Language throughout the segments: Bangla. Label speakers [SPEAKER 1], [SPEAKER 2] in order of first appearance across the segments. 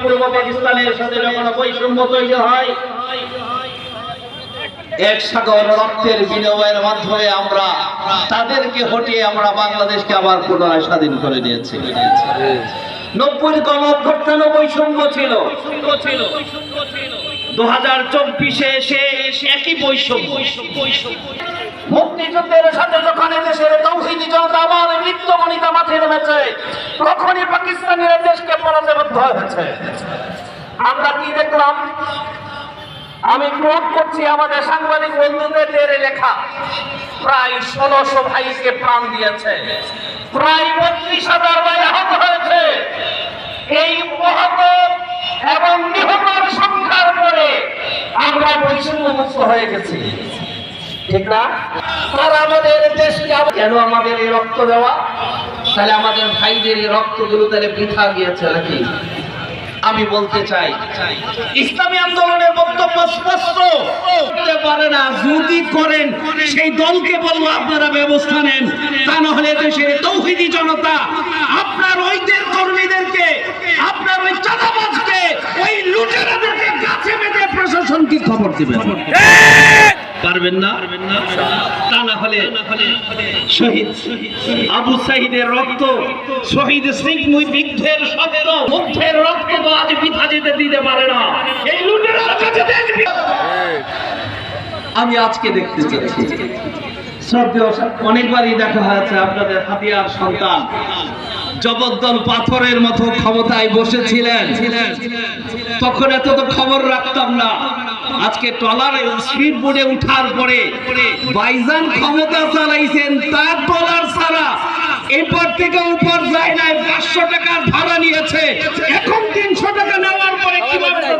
[SPEAKER 1] পূর্ব পাকিস্তানের সাথে যখন বৈষম্য তৈরি হয়, এক সাগর রক্তের বিনিময়ের মাধ্যমে আমরা তাদেরকে হটিয়ে আমরা বাংলাদেশকে আবার পুনরায় স্বাধীন করে নিয়েছি নব্বই অভ্যর্থন বৈষম্য ছিল। দু হাজার চব্বিশে এসে একই বৈষম্য। মুক্তিযুদ্ধের সাথে আমি কোট করছি আমাদের সাংবাদিক বন্ধুদের লেখা। প্রায় ষোলোশো ভাইকে প্রাণ দিয়েছে। প্রায় বত্রিশ হাজার ভাই আহত হয়েছে। এই মহত এবং নিহতের সংখ্যার পরে আমরা বৈষম্য মুক্ত হয়ে গেছি। ঠিক না? আর কেন আমাদের এই রক্ত দেওয়া? তাহলে আমাদের ভাইদের এই রক্তগুলো তাহলে বৃথা গিয়েছে নাকি? আমি বলতে চাই, ইসলামী আন্দোলনের বক্তব্য স্পষ্ট। পারে না, যদি করেন, সেই দলকে বলব আপনারা ব্যবস্থা নেন। তা না হলে দেশের তৌহিদি জনতা, আপনার ওইদের কর্মীদেরকে, আপনার ওই চাঁদাবাজকে, ওই লুটেরাদেরকে গাছে বেঁধে প্রশাসনকে খবর দিবেন। পারবেন না? তা না হলে শহীদ আবু রক্ত, শহীদ বিদ্ধের রক্ত তো আজ যেতে দিতে পারে না। এই লুটেরার কাছে দেখবি আমি আজকে দেখতে চাচ্ছি। অনেকবারই দেখা হয়েছে আপনাদের হাতিয়ার সন্তান। জবদ্দল পাথরের মতো ক্ষমতায় বসেছিলেন। তখন এত তো খবর রাখতাম না। আজকে ট্রলারে স্পিড বোর্ডে উঠার পরে বাইজান ক্ষমতা চালাইছেন তার ট্রলার ছাড়া এরপর থেকে উপর যায় নাই পাঁচশো টাকার ভাড়া নিয়েছে। এখন তিনশো টাকা নেওয়ার পরে কীভাবে হয়?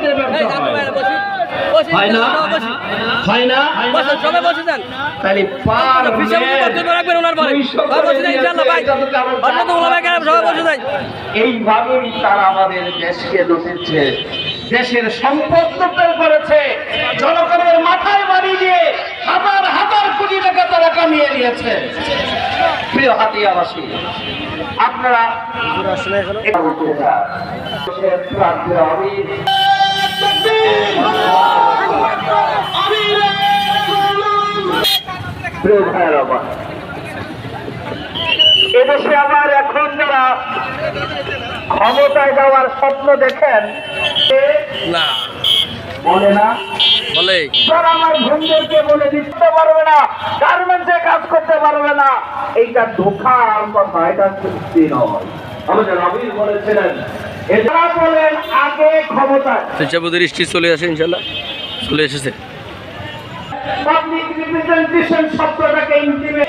[SPEAKER 1] হয় না? হয় না?
[SPEAKER 2] সবাই বসে যান।
[SPEAKER 1] তাহলে পার
[SPEAKER 2] হিসাব মতো বক্তব্য রাখবেন ওনার পরে। বসে যান ইনশাআল্লাহ ভাই।
[SPEAKER 1] এটা তো কারও
[SPEAKER 2] অন্য তো ওলামায়ে সবাই বসে যান।
[SPEAKER 1] এইভাবেই তারা আমাদের দেশকে লুটেছে। দেশের সম্পদ লুটের করেছে। জনগণের মাথায় বাড়ি দিয়ে হাজার হাজার কোটি টাকা তারা কামিয়ে নিয়েছে। প্রিয় হাতিয়াবাসী, আপনারা ভাইয়ের আমার এখন যারা ক্ষমতায় যাওয়ার স্বপ্ন দেখেন
[SPEAKER 2] না।
[SPEAKER 1] বলে না?
[SPEAKER 2] বলে।
[SPEAKER 1] আমার বন্ধুদেরকে বলে দিতে পারবে না। গার্মেন্টসে কাজ করতে পারবে না। এইটা ধোকার কথা এটা সত্যি নয়। আমাদের বলেছিলেন বলেন আগে
[SPEAKER 2] স্টিচ চলে আসে ইনশাল্লাহ চলে এসেছে।
[SPEAKER 1] পাবলিক রিপ্রেজেন্টেশন শব্দটাকে ইন্টিমেট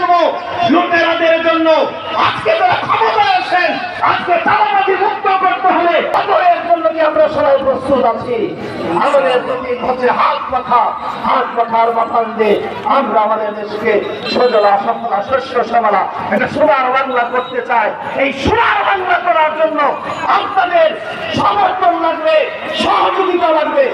[SPEAKER 1] বলব লুটেরাদের জন্য। আজকে যারা ক্ষমতায় আসেন আজকে চালাবাজি মুক্ত করতে হলে তাদের জন্য কি আমরা সবাই প্রস্তুত আছি? আমাদের প্রতি হচ্ছে হাত মাথা হাত মাথার মাথা দিয়ে আমরা আমাদের দেশকে সজলা সফলা শস্য সমালা একটা সোনার বাংলা করতে চাই। এই সোনার বাংলা করার জন্য আপনাদের সমর্থন লাগবে, সহযোগিতা লাগবে।